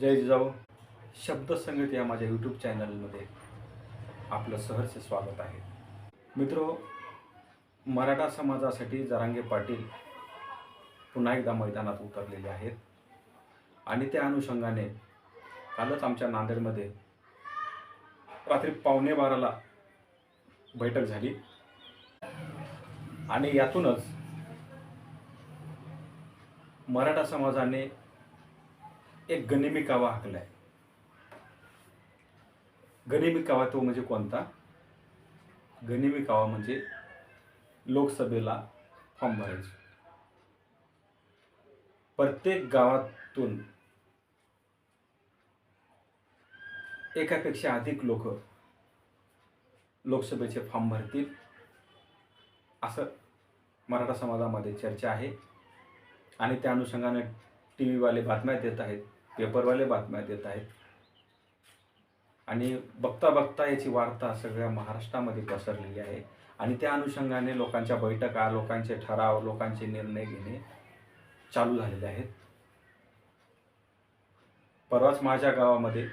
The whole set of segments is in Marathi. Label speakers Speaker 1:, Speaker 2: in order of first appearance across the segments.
Speaker 1: जय जिजाऊ. शब्दसंगीत या माझ्या यूट्यूब चॅनलमध्ये आपलं सहर्ष स्वागत आहे. मित्रो मराठा समाजासाठी जरांगे पाटील पुन्हा एकदा मैदानात उतरलेले आहेत. आणि त्या अनुषंगाने कालच आमच्या नांदेडमध्ये रात्री पावणे बाराला बैठक झाली. आणि यातूनच मराठा समाजाने एक गनिमी कावा हाकलाय. गनिमी कावा तो म्हणजे कोणता? गनिमी कावा म्हणजे लोकसभेला फॉर्म भरायचे. प्रत्येक गावातून एकापेक्षा अधिक लोक लोकसभेचे फॉर्म भरतील. असं मराठा समाजामध्ये चर्चा आहे. आणि त्या अनुषंगाने टी व्हीवाले बातम्या देत आहेत. पेपरवाले बातम्या देत आहेत. आणि बघता बघता याची वार्ता सगळ्या महाराष्ट्रामध्ये पसरलेली आहे. आणि त्या अनुषंगाने लोकांच्या बैठका लोकांचे ठराव लोकांचे निर्णय घेणे चालू झालेले आहेत. परवाच माझ्या गावामध्ये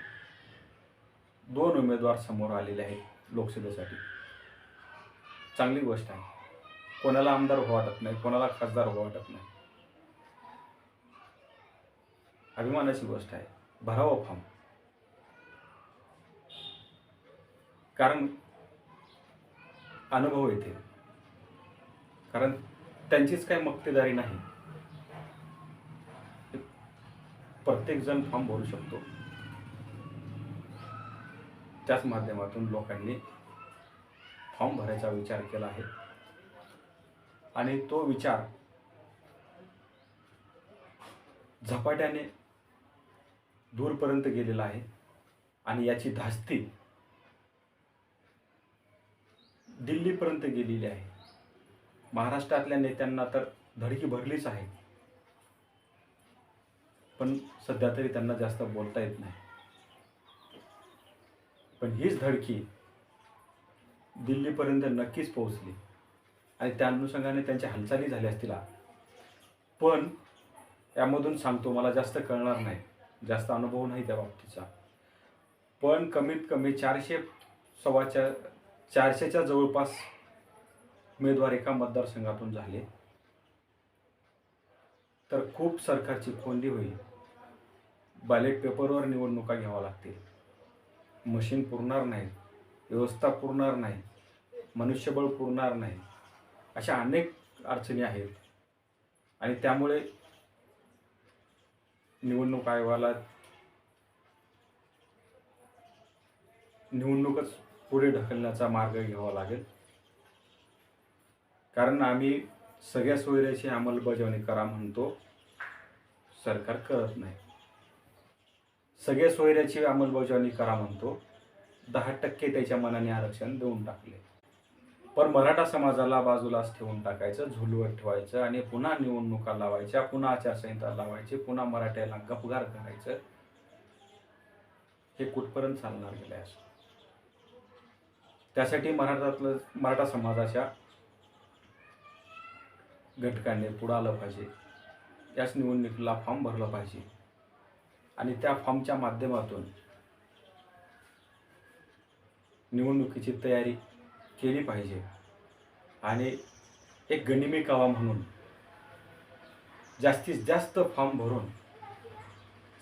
Speaker 1: दोन उमेदवार समोर आलेले आहेत लोकसभेसाठी. चांगली गोष्ट आहे. कोणाला आमदार हो वाटत नाही कोणाला खासदार हो वाटत नाही. अभिमानाची गोष्ट आहे. भरावं फॉर्म. कारण अनुभव येते. कारण त्यांचीच काही मक्तेदारी नाही. प्रत्येकजण फॉर्म भरू शकतो. त्याच माध्यमातून लोकांनी फॉर्म भरायचा विचार केला आहे. आणि तो विचार झपाट्याने दूरपर्यंत गेलेला आहे. आणि याची धास्ती दिल्लीपर्यंत गेलेली आहे. महाराष्ट्रातल्या नेत्यांना तर धडकी भरलीच आहे. पण सध्या तरी त्यांना जास्त बोलता येत नाही. पण हीच धडकी दिल्लीपर्यंत नक्कीच पोहोचली. आणि त्या अनुषंगाने त्यांच्या हालचाली झाल्या असतील. पण यामधून सांगतो मला जास्त कळणार नाही. जास्त अनुभव नाही त्या बाबतीचा. पण कमीत कमी चारशे सव्वाच्या चारशेच्या जवळपास उमेदवार एका मतदारसंघातून झाले. तर खूप सरकारची कोंडी होईल. बॅलेट पेपरवर निवडणुका घ्याव्या लागतील. मशीन पुरणार नाही व्यवस्था पुरणार नाही. मनुष्यबळ पुरणार नाही. अशा अनेक अडचणी आहेत. आणि त्यामुळे निवडणूक आयोगाला निवडणूकच पुढे ढकलण्याचा मार्ग घ्यावा लागेल. कारण आम्ही सगळ्या सोयऱ्याची अंमलबजावणी करा म्हणतो. सरकार करत नाही. सगळ्या सोयऱ्याची अंमलबजावणी करा म्हणतो. दहा टक्के त्याच्या मनाने आरक्षण देऊन टाकले. पण मराठा समाजाला बाजूलाच ठेवून टाकायचं झुलवत ठेवायचं आणि पुन्हा निवडणुका लावायच्या पुन्हा आचारसंहिता लावायची पुन्हा मराठ्याला गपगार करायचं. हे कुठपर्यंत चालणार गेलं असं? त्यासाठी मराठातलं मराठा समाजाच्या घटकाने पुढं आलं पाहिजे. याच निवडणुकीला फॉर्म भरलं पाहिजे. आणि त्या फॉर्मच्या माध्यमातून निवडणुकीची तयारी केली पाहिजे. आणि एक गणिमी कावा म्हणून जास्तीत जास्त फॉर्म भरून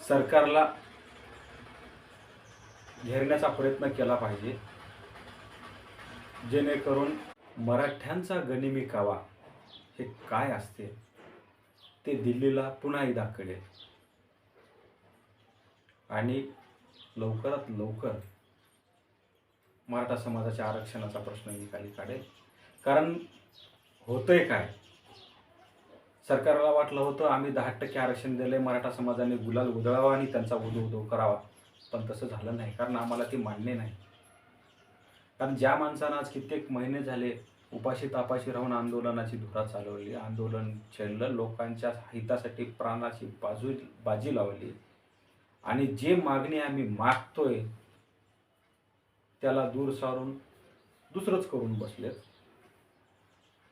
Speaker 1: सरकारला घेरण्याचा प्रयत्न केला पाहिजे. जेणेकरून मराठ्यांचा गनिमी कावा हे काय असते ते दिल्लीला पुन्हा एकदा कळेल. आणि लवकरात लवकर मराठा समाजाच्या आरक्षणाचा प्रश्न निकाली काढेल. कारण होतंय काय? सरकारला वाटलं होतं आम्ही दहा टक्के आरक्षण दिलं आहे मराठा समाजाने गुलाल उधळावा आणि त्यांचा उदो उदो करावा. पण तसं झालं नाही कारण आम्हाला ते मान्य नाही. कारण ज्या माणसानं आज कित्येक महिने झाले उपाशी तापाशी राहून आंदोलनाची धुरा चालवली आंदोलन छेडलं लोकांच्या हितासाठी प्राणाची बाजू बाजी लावली आणि जे मागणी आम्ही मागतोय त्याला दूर सारून दुसरंच करून बसलेत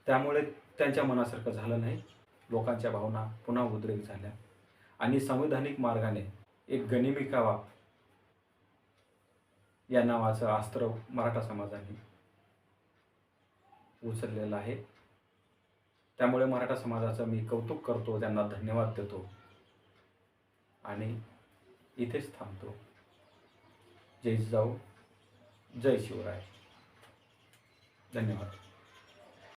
Speaker 1: त्यामुळे त्यांच्या मनासारखं झालं नाही. लोकांच्या भावना पुन्हा उद्रेक झाल्या. आणि संवैधानिक मार्गाने एक गनिमी कावा या नावाचं अस्त्र मराठा समाजाने उचललेलं आहे. त्यामुळे मराठा समाजाचं मी कौतुक करतो त्यांना धन्यवाद देतो. आणि इथेच थांबतो. जय जाऊ जय शिवराय. धन्यवाद.